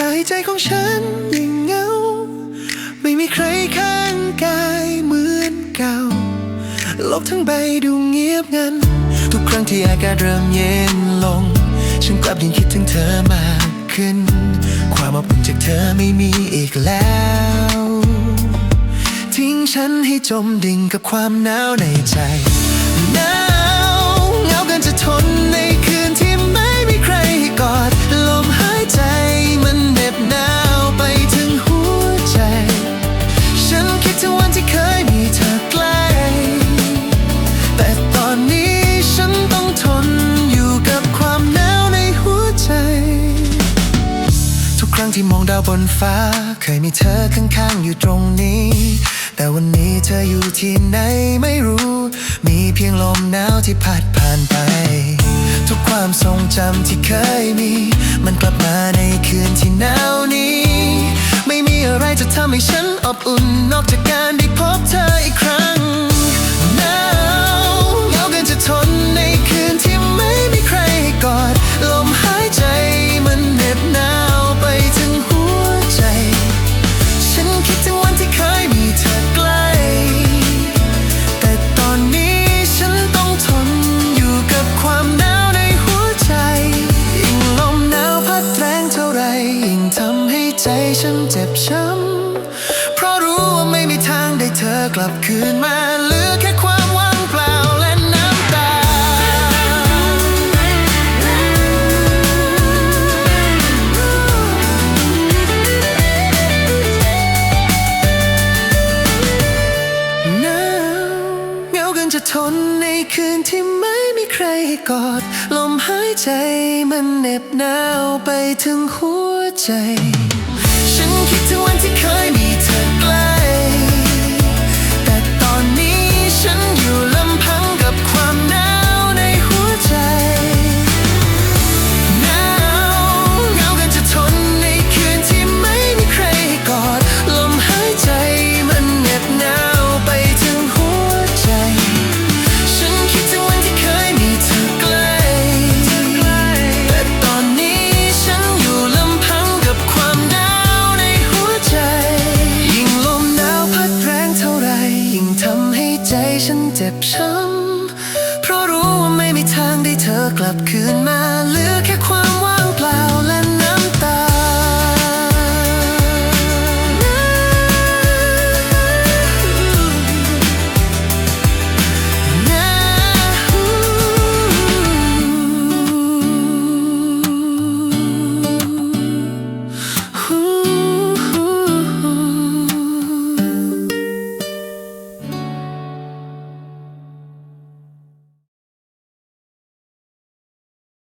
หายใจของฉันยังเงา ไม่มีใครข้างกายเหมือนเก่า โลกทั้งใบดูเงียบงัน ทุกครั้งที่อากาศเริ่มเย็นลง ฉันกลับยิ่งคิดถึงเธอมากขึ้น ความอบอุ่นจากเธอไม่มีอีกแล้ว ทิ้งฉันให้จมดิ่งกับความหนาวในใจ อนนี้ฉันต้องทนอยู่กับความหนาวในหัวใจ ทุกครั้งที่มองดาวบนฟ้า เคยมีเธอข้างๆอยู่ตรงนี้ แต่วันนี้เธออยู่ที่ไหนไม่รู้ มีเพียงลมหนาวที่พัดผ่านไป ทุกความทรงจำที่เคยมี มันกลับมาในคืนที่หนาวนี้ ไม่มีอะไรจะทำให้ฉันอบอุ่นนอกจากการ ไรยิ่งทำให้ใจฉันเจ็บช้ำ เพราะรู้ว่าไม่มีทางได้เธอกลับคืนมาเหลือแค่ความว่างเปล่าและน้ำตานาวเหงาเกินจะทนในคืนที่ไม่มีใครให้กอดลม หายใจมันเหน็บหนาวไปถึงหัวใจ กลับคืน